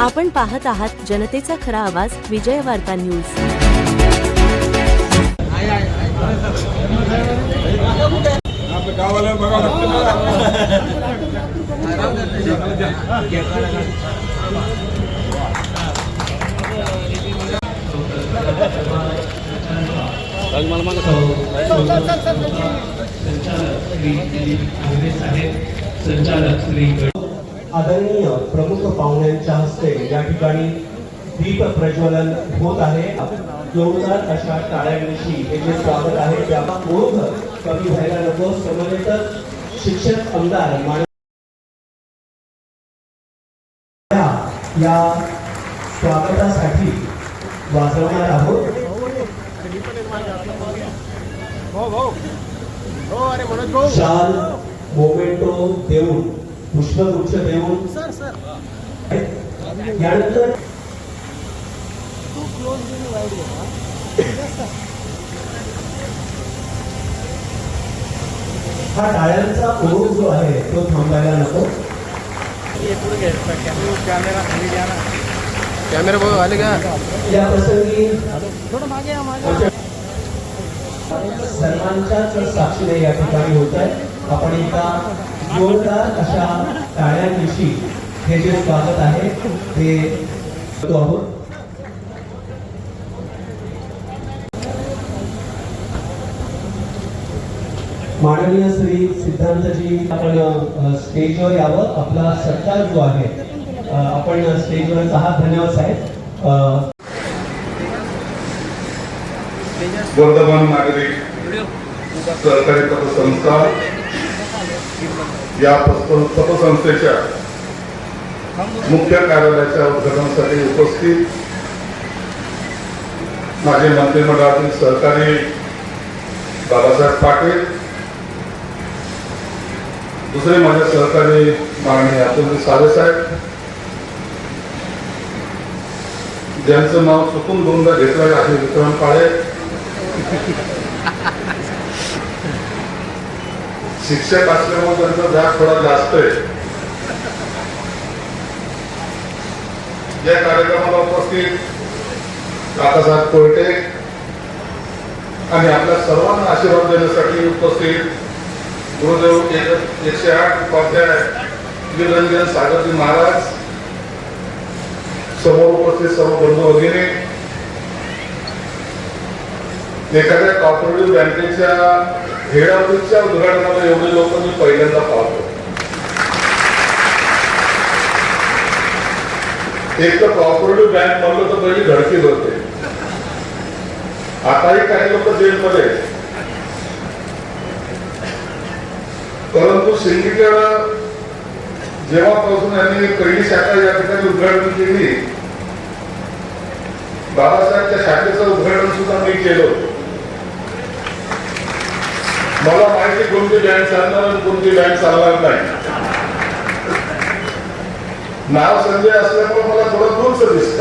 आपण पाहत आहात जनतेचा खरा आवाज विजय वार्ता न्यूज. संचालक श्री आदरणीय प्रमुख पाहुण्यांच्या हस्ते या ठिकाणी दीप प्रज्वलन होत आहे. जोरदार अशा टाळ्यांविषयी हे जे स्वागत आहे त्या ओघ कमी व्हायला नको. समवेत शिक्षक आमदार या स्वागतासाठी वाजवणार आहोत. शाल मोमेंटो देऊन पुष्पगुच्छ देऊन यानंतर हा? टाळ्यांचा ओघ जो आहे तो थांबायला नको कॅमेरा बघ आले का। या प्रसंगी सर्वांच्याच साक्षीने या ठिकाणी होत आहे आपण एका जोरदार अशा टाळ्यांविषयी हे जे स्वागत आहे ते करतो आहोत. माननीय श्री सिद्धांतजी आपण स्टेजवर यावं. आपला सत्कार जो आहे आपण स्टेजवरच आहात धन्यवाद साहेब. वर्धमान नागरिक सहकारी पतसंस्था या पतसंस्थेच्या मुख्य कार्यालयाच्या उद्घाटनासाठी उपस्थित माझे मंत्रिमंडळातील सहकारी बाबासाहेब पाटील दुसरे माझे सहकारी माननीय अतुल साहेब ज्यांचं नाव चुकून दोनदा घेतलं आहे विक्रम काळे शिक्षक असल्यामुळे त्यांचा व्याप थोडा जास्त आहे. या कार्यक्रमाला उपस्थित काकासाहेब कोयटे आणि आपल्या सर्वांना आशीर्वाद देण्यासाठी उपस्थित गुरुदेव एकशे आठ उपाध्याय निरंजन सागरजी महाराज समोर उपस्थित सर्व बंधू वगैरे एखाद्या कॉपरेटिव्ह बँकेच्या हेड उद्घाटनाला एवढे लोक मी पहिल्यांदा पाहतो. एक तर कॉपरेटिव्ह बँक म्हणलं तर पहिली धडकी भरते आताही काही लोक जेलमध्ये परंतु सिंडिकेट जेव्हापासून यांनी पहिली शाखा या ठिकाणी उद्घाटन केली बाबासाहेबच्या शाखेचं उद्घाटन सुद्धा मी केलं होतं. मला माहिती कोणती बँक चालणार आणि कोणती बँक चालणार नाही. नाव संजय असल्यामुळे मला थोडं दूरच दिसत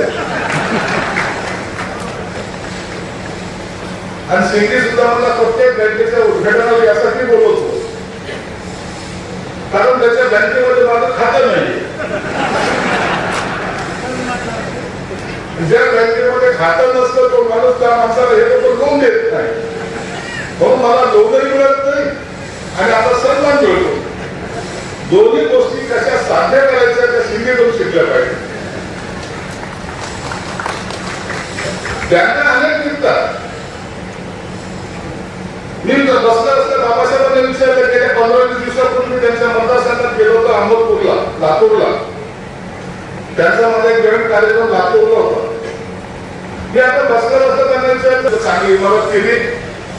आणि सिंगी सुद्धा मला प्रत्येक बँकेच्या उद्घाटनाला यासाठी बोलवतो. कारण त्याच्या बँकेमध्ये माझं खातं नाही ज्या बँकेमध्ये खातं नसतं तो माणूस त्या माणसाला हे लोक लोन देत नाही. म्हणून मला दोघंही मिळत नाही. आणि आता सन्मान मिळतो. दोन्ही गोष्टी कशा साध्य करायच्या त्या शिंदे करून शिकल्या पाहिजे. त्यांना अनेक निघतात. मी तर बसल्या बाबासाहेबांना विचारलं गेल्या पंधरा वीस दिवसापूर्वी मी त्यांच्या मतदारसंघात गेलो होतो अहमदपूरला लातूरला. त्यांचा माझा एक ग्रहण कार्यक्रम लातूरला होता. मी आता बसल्या बसल्या त्यांना विचारलं चांगली इमारत केली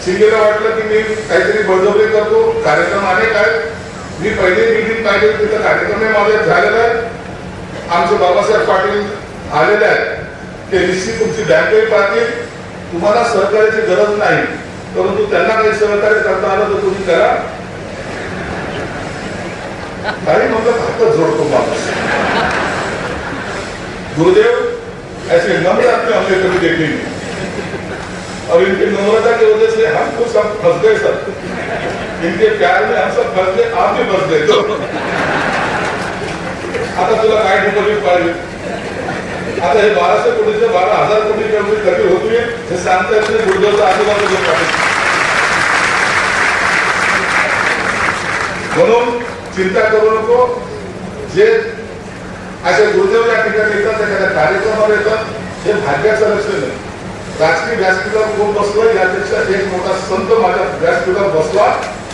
शिंदेला वाटलं की मी काहीतरी बळजबरी करतो. कार्यक्रम आहे काय मी पहिले मिटिंग पाहिजे तिथं कार्यक्रम माझे झालेला आहे आमचे बाबासाहेब पाटील आलेले आहेत. ते निश्चित तुमची बँकही पाहतील. तुम्हाला सहकार्याची गरज नाही परंतु त्यांना काही सहकार्य करता आलं तर तुम्ही करा. काही मतलब फक्त जोड़तो वापस गुरुदेव ऐसे नम्र आदमी हमने कभी देखे नहीं और इनकी नम्रता की वजह से हम खुद सब फंस गए सब इनके प्यार में हम सब फंस गए आप भी फंस गए तो। आता तुला काय ठिकाणी पाहिजे आता हे बाराशे कोटीचे बारा हजार कोटी कमी कमी होतीये हे सांगता येत नाही गुडगावचा पाहिजे म्हणून चिंता करू नको जे असे गुरुदेव या ठिकाणी येतात एखाद्या कार्यक्रमाला येतात हे भाग्याचं लक्ष नाही। राजकीय व्यासपीठावर कोण बसलं यापेक्षा एक मोठा संत माझ्या व्यासपीठावर बसला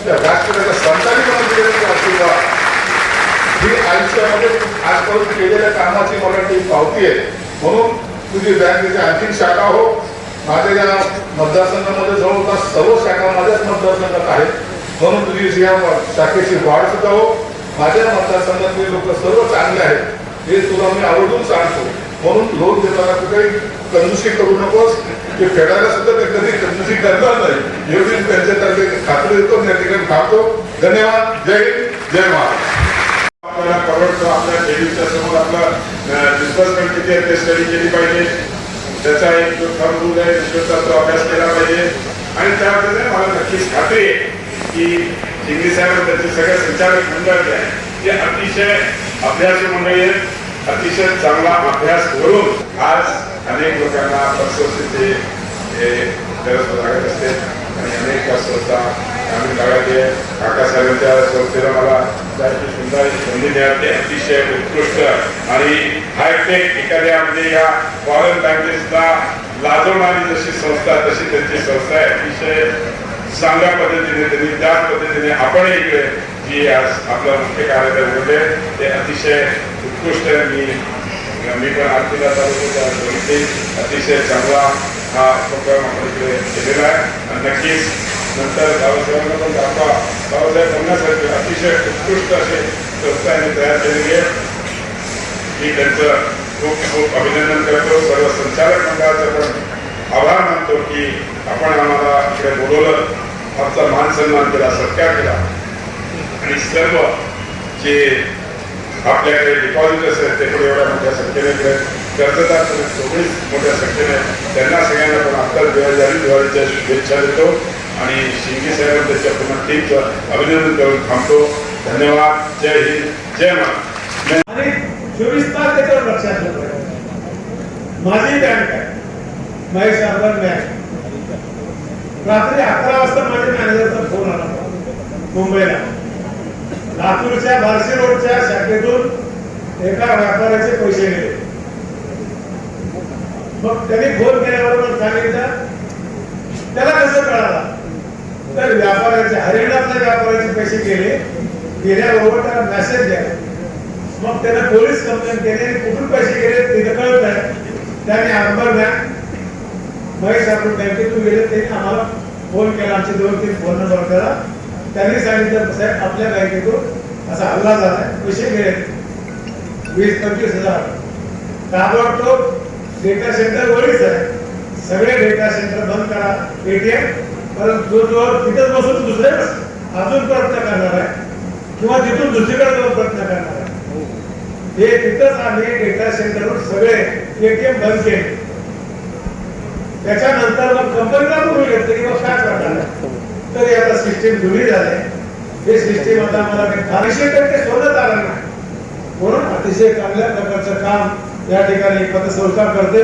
त्या व्यासपीठाच्या संतांनी मला दिलेला आशीर्वाद ही आयुष्यामध्ये आजपर्यंत केलेल्या कामाची मला ती पावती आहे. म्हणून तुझी बँकेची आणखी शाखा हो. माझ्या या मतदारसंघामध्ये जवळपास सर्व शाखा माझ्याच मतदारसंघात आहेत. म्हणून तुझी या शाखेची वाढ सुद्धा हो. माझ्या मतदारसंघातले लोक सर्व चांगले आहेत. हे तुला मी आवडून सांगतो. म्हणून लोन देताना कुठेही कंजुसी करू नकोस. ते फेडायला सुद्धा ते कधी कंजुसी करणार नाही. एवढी त्यांच्यातर्फे खात्री देतो त्या ठिकाणी थांबतो. धन्यवाद. जय हिंद. जय महाराष्ट्र आपल्याला परवडतो. आपल्या ठेवीच्या समोर आपला डिस्बर्समेंट किती आहे ते स्टडी केली पाहिजे. त्याचा एक जो थर्म रूल आहे विश्वाचा तो अभ्यास केला पाहिजे. आणि त्या मला नक्कीच खात्री आहे की शिंदे साहेब आणि त्यांचे सगळे संचालक मंडळ जे आहे ते अतिशय अभ्यासू मंडळी आहेत. अतिशय चांगला अभ्यास करून आज अनेक लोकांना पतसंस्थेचे गरज लागत असते. आणि अनेक संस्था ग्रामीण भागात काकासाहेबांच्या संस्थेला मला जायची सुंदर संधी मिळाली. अतिशय उत्कृष्ट आणि हायटेक एखाद्या म्हणजे या फॉरेन बँकेसला लाजवणारी जशी संस्था तशी त्यांची संस्था आहे. अतिशय चांगल्या पद्धतीने त्यांनी त्याच पद्धतीने आपण इकडे जी आज आपलं मुख्य कार्यालय उघडले ते अतिशय उत्कृष्ट आहे. मी मी पण आरतीला तालुक्याच्या बघितले अतिशय चांगला हा उपक्रम आपण इकडे केलेला आहे. आणि नक्कीच नंतर बाबासाहेबांना पण दाखवा. बाबासाहेब बघण्यासारखे अतिशय उत्कृष्ट असे संस्था तयार केलेली आहे मी त्यांचं खूप खूप अभिनंदन करतो. सर्व संचालक मंडळाचं पण आभार मानतो की आपण आम्हाला इकडे बोलवलं. आमचा मान सन्मान केला सत्कार केला. आणि सर्व जे आपल्याकडे डिपॉझिटर्स आहेत ते पण एवढ्या मोठ्या संख्येने कर्जदार सगळीच मोठ्या संख्येने त्यांना सगळ्यांना पण आत्ताच दिवाळी दिवाळीच्या शुभेच्छा देतो. आणि शिंगे साहेब त्याच्या पुन्हा टीमचं अभिनंदन करून थांबतो. धन्यवाद. जय हिंद. जय महाराज चोवीस तास त्याच्यावर लक्षात ठेवायचं माझी बँक आहे. महेश अर्बन बँक रात्री अकरा वाजता माझ्या मॅनेजरचा फोन आला. मुंबईला. लातूरच्या बार्शी रोडच्या शाखेतून एका व्यापाऱ्याचे पैसे गेले. मग त्यांनी फोन केल्याबरोबर सांगितलं त्याला कसं कळालं? तर व्यापाऱ्याचे हरियाणातल्या व्यापाऱ्याचे पैसे गेले. गेल्याबरोबर त्याला मेसेज द्या. मग त्याने पोलीस कंप्लेंट केली आणि कुठून पैसे गेले तिथे कळत आहे त्याने अंबर बँक महेश आपण बँकेतून गेले त्यांनी आम्हाला फोन केला. आमचे दोन तीन फोन नंबर केला त्यांनी सांगितलं साहेब आपल्या बँकेतून असा हल्ला झालाय पैसे गेले वीस पंचवीस हजार. ताबडतोब डेटा सेंटर वरीच आहे. सगळे डेटा सेंटर बंद करा एटीएम परंतु जो जो तिथंच बसून दुसरे अजून प्रयत्न करणार आहे. किंवा तिथून दुसरीकडे जाऊन प्रयत्न करणार आहे. हे तिथंच आम्ही डेटा सेंटरवर सगळे एटीएम बंद केले. त्याच्यानंतर मग कंपनीला बोलून घेतलं की मग काय करणार तर आता सिस्टीम जुनी झाले. हे सिस्टीम आता मला काही फारशे टक्के सोडत आलं नाही. म्हणून अतिशय चांगल्या प्रकारचं काम या ठिकाणी पतसंस्था करते.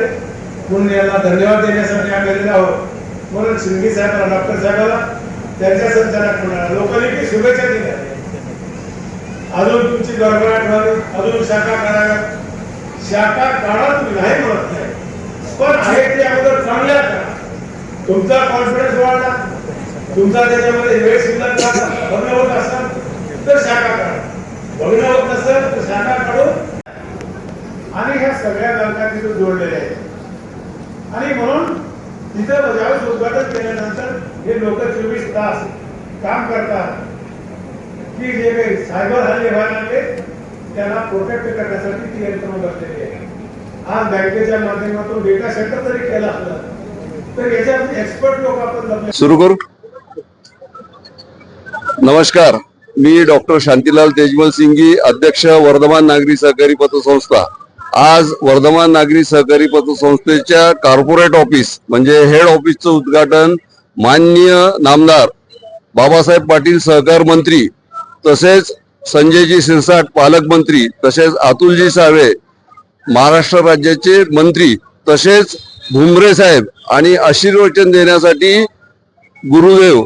म्हणून यांना धन्यवाद देण्यासाठी आम्ही आलेलो आहोत. म्हणून शिंदे साहेबांना डॉक्टर साहेबाला त्यांच्या संचालक मंडळाला लोकांनी शुभेच्छा दिल्या. अजून तुमची गडबडाट व्हावी अजून शाखा काढाव्या शाखा काढा तुम्ही नाही म्हणत नाही. पण आहे ते अगोदर चांगल्या करा. तुमचा कॉन्फिडन्स वाढला. तुमचा त्याच्यामध्ये वेळ सुद्धा भग्न होत असेल तर शाखा काढा. भग्न होत नसेल तर शाखा काढून आणि ह्या सगळ्या बँका तिथे जोडलेल्या आहेत. आणि म्हणून तिथं ज्यावेळेस उद्घाटन केल्यानंतर हे लोक चोवीस तास काम करतात. की जे काही सायबर हल्ले व्हायला लागले त्यांना प्रोटेक्ट करण्यासाठी ती यंत्रणा बसलेली आहे. आज बँकेच्या माध्यमातून डेटा सेंटर जरी केला असलं तर याच्यात एक्सपर्ट लोक आपण सुरू करू. नमस्कार. मी डॉक्टर शांतीलाल तेजमल सिंगी अध्यक्ष वर्धमान नागरी सहकारी पतसंस्था. आज वर्धमान नागरी सहकारी पतसंस्थेच्या कॉर्पोरेट ऑफिस म्हणजे हेड ऑफिसचं उद्घाटन माननीय नामदार बाबासाहेब पाटील सहकार मंत्री तसेच संजयजी सिरसाट पालकमंत्री तसेच अतुलजी सावे महाराष्ट्र राज्याचे मंत्री तसेच भुमरे साहेब आणि आशीर्वचन देण्यासाठी गुरुदेव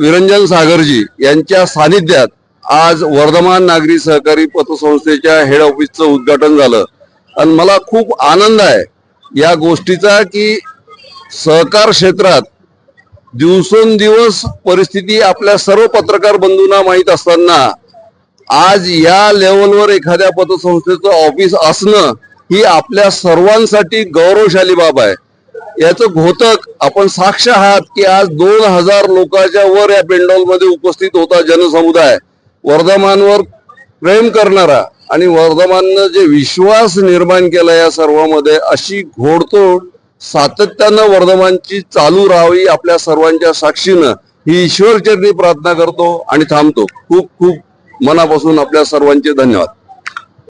विरंजन सागरजी यांच्या सानिध्यात आज वर्धमान नागरी सहकारी पतसंस्थेच्या हेड ऑफिसचं उद्घाटन झालं. आणि मला खूप आनंद आहे या गोष्टीचा की सहकार क्षेत्रात दिवसेंदिवस परिस्थिती आपल्या सर्व पत्रकार बंधूंना माहीत असताना आज या लेवलवर एखाद्या पतसंस्थेचं ऑफिस असणं ही आपल्या सर्वांसाठी गौरवशाली बाब आहे. याचं घोतक आपण साक्ष आहात की आज दोन हजार लोकांच्या वर या पेंडॉलमध्ये उपस्थित होता जनसमुदाय. वर्धमानवर प्रेम करणारा आणि वर्धमाननं जे विश्वास निर्माण केला या सर्वांमध्ये अशी घोडतोड सातत्यानं वर्धमानची चालू राहावी आपल्या सर्वांच्या साक्षीनं ही ईश्वरचरणी प्रार्थना करतो आणि थांबतो. खूप खूप मनापासून आपल्या सर्वांचे धन्यवाद.